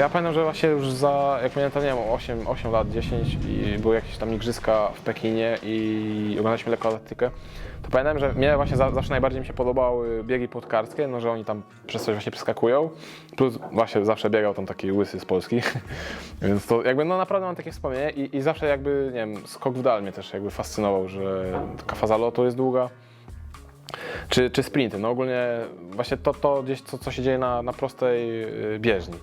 Ja pamiętam, że właśnie już za, jak pamiętam, nie wiem, 8, 8 lat, 10 i były jakieś tam igrzyska w Pekinie i oglądaliśmy lekkoatletykę, to pamiętam, że mnie właśnie za, zawsze najbardziej mi się podobały biegi podkarskie, no że oni tam przez coś właśnie przeskakują, plus właśnie zawsze biegał tam taki łysy z Polski, więc to jakby no naprawdę mam takie wspomnienie i, i zawsze jakby, nie wiem, skok w dal mnie też jakby fascynował, że taka faza lotu jest długa, czy, czy sprinty. No ogólnie właśnie to, to gdzieś co, co się dzieje na, na prostej y, bieżni.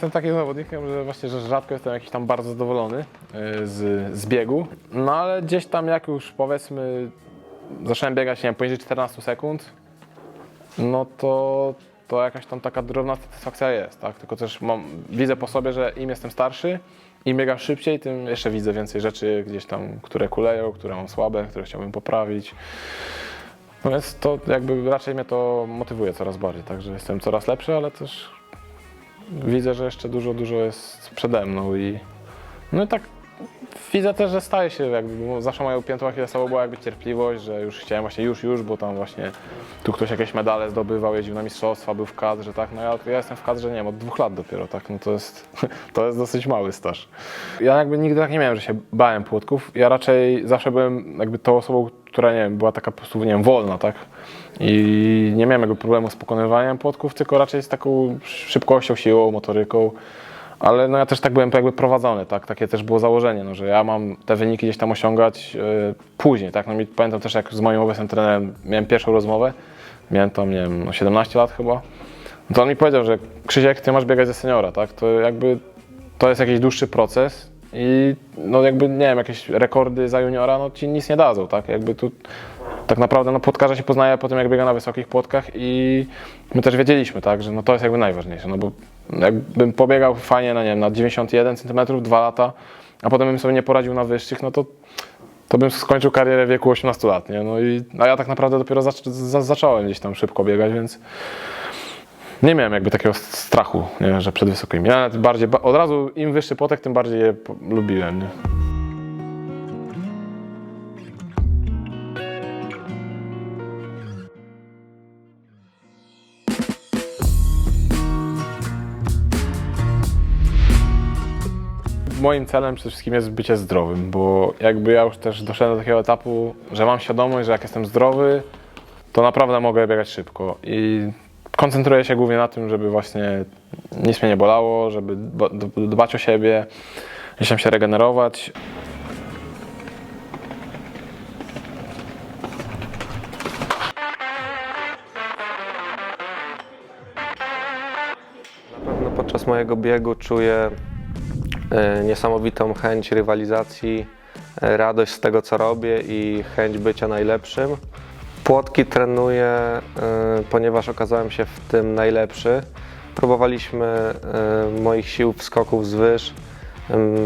Jestem takim zawodnikiem, że właśnie że rzadko jestem jakiś tam bardzo zadowolony y, z, z biegu, no ale gdzieś tam jak już powiedzmy zacząłem biegać, nie wiem, poniżej 14 sekund, no to, to jakaś tam taka drobna satysfakcja jest, tak? Tylko też mam, widzę po sobie, że im jestem starszy, im biegam szybciej, tym jeszcze widzę więcej rzeczy gdzieś tam, które kuleją, które mam słabe, które chciałbym poprawić. No więc to jakby raczej mnie to motywuje coraz bardziej, także jestem coraz lepszy, ale też widzę, że jeszcze dużo, dużo jest przede mną i no i tak widzę też, że staje się jakby, bo zawsze moją piętą achillesową była jakby cierpliwość, że już chciałem właśnie już, już, bo tam właśnie tu ktoś jakieś medale zdobywał, jeździł na mistrzostwa, był w kadrze, tak, no ja, ja jestem w kadrze, nie wiem, od dwóch lat dopiero, tak, no to jest, to jest dosyć mały staż. Ja jakby nigdy tak nie miałem, że się bałem płotków, ja raczej zawsze byłem jakby tą osobą, która, nie wiem, była taka po prostu, nie wiem, wolna, tak, i nie miałem jakby problemu z pokonywaniem płotków, tylko raczej z taką szybkością, siłą, motoryką, ale no ja też tak byłem jakby prowadzony, tak? Takie też było założenie, no, że ja mam te wyniki gdzieś tam osiągać yy, później, tak? No i pamiętam też jak z moim obecnym trenerem miałem pierwszą rozmowę, miałem tam, nie wiem, no 17 lat chyba, no to on mi powiedział, że Krzysiek, ty masz biegać ze seniora, tak? To jakby to jest jakiś dłuższy proces i no jakby, nie wiem, jakieś rekordy za juniora, no ci nic nie dadzą, tak? Jakby tu tak naprawdę no, płotkarza się poznaje po tym, jak biega na wysokich płotkach i my też wiedzieliśmy, tak, że no, to jest jakby najważniejsze, no bo jakbym pobiegał fajnie na, nie wiem, na 91 cm, 2 lata, a potem bym sobie nie poradził na wyższych, no to, to bym skończył karierę w wieku 18 lat, nie? No i, a ja tak naprawdę dopiero zac za, zacząłem gdzieś tam szybko biegać, więc nie miałem jakby takiego strachu, nie, że przed wysokimi. Ja bardziej, ba- od razu im wyższy płotek, tym bardziej je lubiłem, nie? Moim celem przede wszystkim jest bycie zdrowym, bo jakby ja już też doszedłem do takiego etapu, że mam świadomość, że jak jestem zdrowy, to naprawdę mogę biegać szybko i koncentruję się głównie na tym, żeby właśnie nic mnie nie bolało, żeby dba- dbać o siebie, gdzieś tam się regenerować. Na pewno podczas mojego biegu czuję niesamowitą chęć rywalizacji, e, radość z tego, co robię i chęć bycia najlepszym. Płotki trenuję, e, ponieważ okazałem się w tym najlepszy. Próbowaliśmy e, moich sił w skoków z wyż.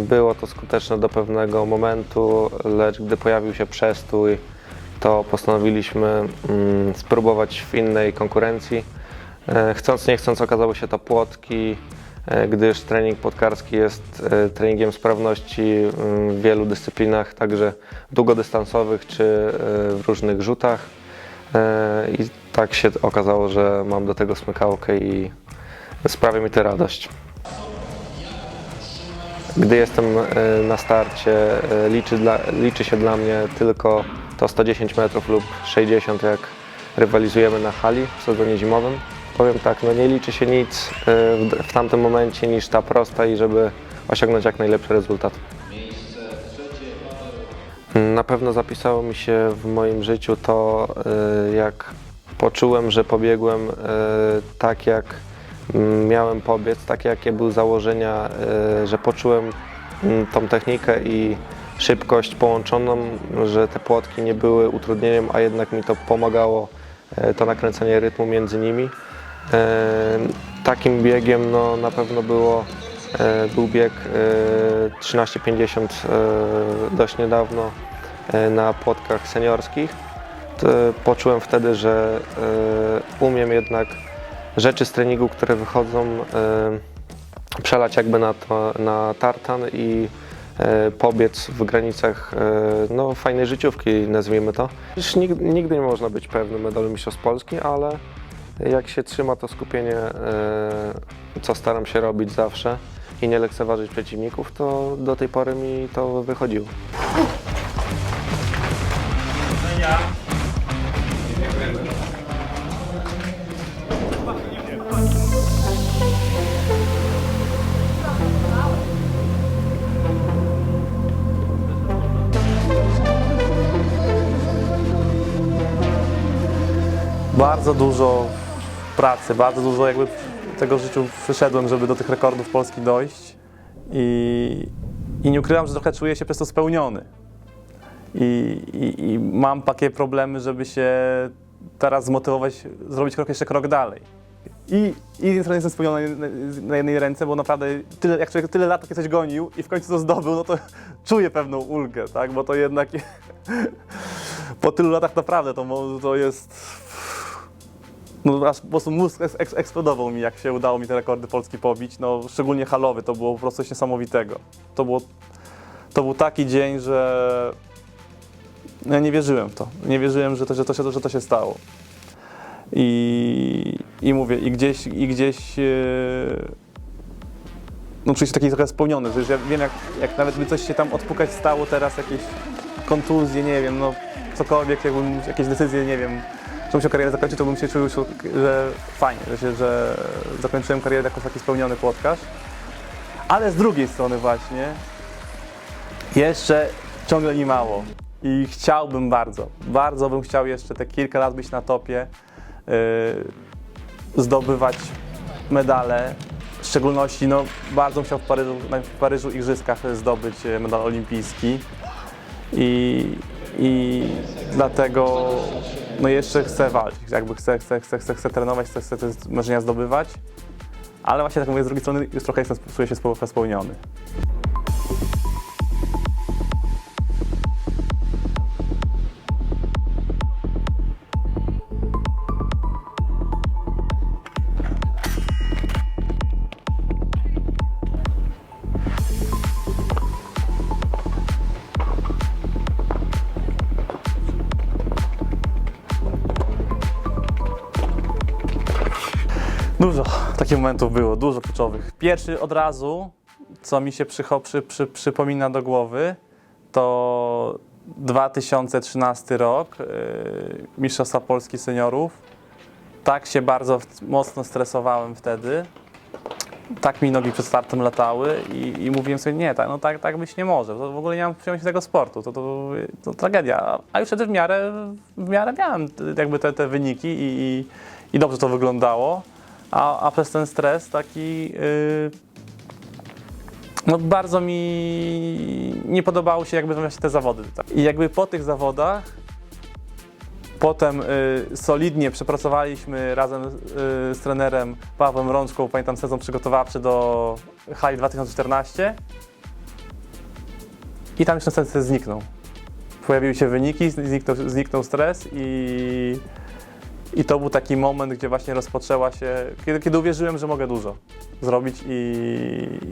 Było to skuteczne do pewnego momentu, lecz gdy pojawił się przestój, to postanowiliśmy mm, spróbować w innej konkurencji. E, Chcąc, nie chcąc, okazały się to płotki, e, gdyż trening płotkarski jest e, treningiem sprawności w wielu dyscyplinach, także długodystansowych czy e, w różnych rzutach. E, I tak się okazało, że mam do tego smykałkę i sprawia mi to radość. Gdy jestem e, na starcie, e, liczy, dla, liczy się dla mnie tylko to 110 metrów lub 60, jak rywalizujemy na hali w sezonie zimowym. Powiem tak, no nie liczy się nic e, w, tamtym momencie niż ta prosta i żeby osiągnąć jak najlepszy rezultat. Na pewno zapisało mi się w moim życiu to, e, jak poczułem, że pobiegłem e, tak, jak mm, miałem pobiec, takie jakie były założenia, że poczułem mm, tą technikę i szybkość połączoną, że te płotki nie były utrudnieniem, a jednak mi to pomagało, to nakręcenie rytmu między nimi. E, Takim biegiem no, na pewno było, e, był bieg e, 13,50 e, dość niedawno e, na płotkach seniorskich. Poczułem wtedy, że e, umiem jednak rzeczy z treningu, które wychodzą, e, przelać jakby na, to, na tartan i e, pobiec w granicach e, no, fajnej życiówki, nazwijmy to. Już nigdy, nigdy nie można być pewnym medalu Mistrzostw Polski, ale jak się trzyma to skupienie, e, co staram się robić zawsze i nie lekceważyć przeciwników, to do tej pory mi to wychodziło. bardzo dużo pracy, bardzo dużo jakby tego życiu wyszedłem, żeby do tych rekordów Polski dojść i, i nie ukrywam, że trochę czuję się przez to spełniony. I, i, I mam takie problemy, żeby się teraz zmotywować, zrobić krok jeszcze krok dalej. I, i z jednej strony jestem spełniony na, na jednej ręce, bo naprawdę tyle, jak człowiek tyle lat takie coś gonił i w końcu to zdobył, no to czuję pewną ulgę, tak? Bo to jednak po tylu latach naprawdę to, to jest no aż po prostu mózg eks- eks- eksplodował mi, jak się udało mi te rekordy Polski pobić. No, szczególnie halowy, to było po prostu coś niesamowitego. To, było, to był taki dzień, że ja nie wierzyłem w to. Nie wierzyłem, że to, że to, się, że to się stało. I, I mówię, i gdzieś, i gdzieś e, no, czuję się taki trochę spełniony, że już ja wiem, jak, jak nawet by coś się tam odpukać stało teraz, jakieś kontuzje, nie wiem, no cokolwiek, jakbym jakieś decyzje, nie wiem, że musiał karierę zakończyć, to bym się czuł, że fajnie, że, się, że zakończyłem karierę jako taki spełniony płotkarz. Ale z drugiej strony właśnie jeszcze ciągle mi mało. I chciałbym bardzo, bardzo bym chciał jeszcze te kilka lat być na topie, yy, zdobywać medale, w szczególności no, bardzo bym chciał w Paryżu, w Paryżu Igrzyskach zdobyć e, medal olimpijski. I, i dlatego no jeszcze chcę walczyć, jakby chcę, chcę, chcę, chcę, chcę trenować, chcę, chcę te marzenia zdobywać, ale właśnie tak mówię, z drugiej strony już trochę jestem, czuję się spełniony. takich momentów było, dużo kluczowych. Pierwszy od razu, co mi się przycho, przy, przy, przypomina do głowy, to 2013 rok, yy, Mistrzostwa Polski Seniorów. Tak się bardzo mocno stresowałem wtedy. Tak mi nogi przed startem latały i, i mówiłem sobie, nie, tak, no tak, tak być nie może. W ogóle nie mam przyjemności tego sportu, to, to, to tragedia. A już wtedy w miarę, w miarę miałem t- jakby te, te wyniki i, i, i dobrze to wyglądało. A, a przez ten stres taki. Yy, no bardzo mi nie podobały się jakby właśnie te zawody. tak. I jakby po tych zawodach potem y, solidnie przepracowaliśmy razem y, z trenerem Pawłem Rączką, pamiętam sezon przygotowawczy do Hali 2014 i tam już ten stres zniknął. Pojawiły się wyniki, zniknął, zniknął stres i i to był taki moment, gdzie właśnie rozpoczęła się, kiedy, kiedy uwierzyłem, że mogę dużo zrobić i,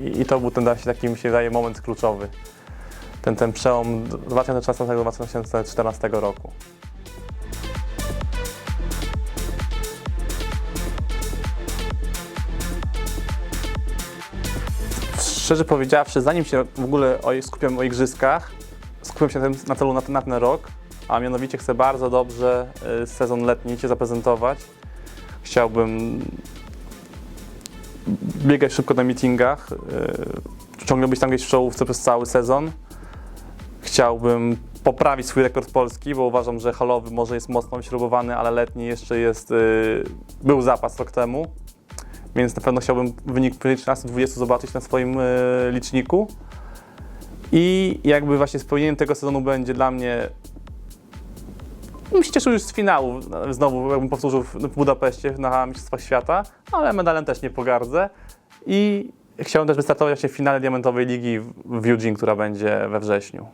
i, i to był ten właśnie taki, mi się wydaje, moment kluczowy. Ten, ten przełom 2016-2014 roku. Szczerze powiedziawszy, zanim się w ogóle skupiam o igrzyskach, skupiam się na, tym, na celu na, ten- na ten rok, a mianowicie chcę bardzo dobrze y, sezon letni się zaprezentować. Chciałbym biegać szybko na meetingach, y, ciągle być tam gdzieś w czołówce przez cały sezon. Chciałbym poprawić swój rekord polski, bo uważam, że halowy może jest mocno wyśrubowany, ale letni jeszcze jest, y, był zapas rok temu. Więc na pewno chciałbym wynik poniżej 13-20 zobaczyć na swoim liczniku. I jakby właśnie spełnieniem tego sezonu będzie dla mnie bym się cieszył już z finału, znowu jakbym powtórzył w Budapeszcie na Mistrzostwach Świata, ale medalem też nie pogardzę. I chciałem też wystartować w finale Diamentowej Ligi w Eugene, która będzie we wrześniu.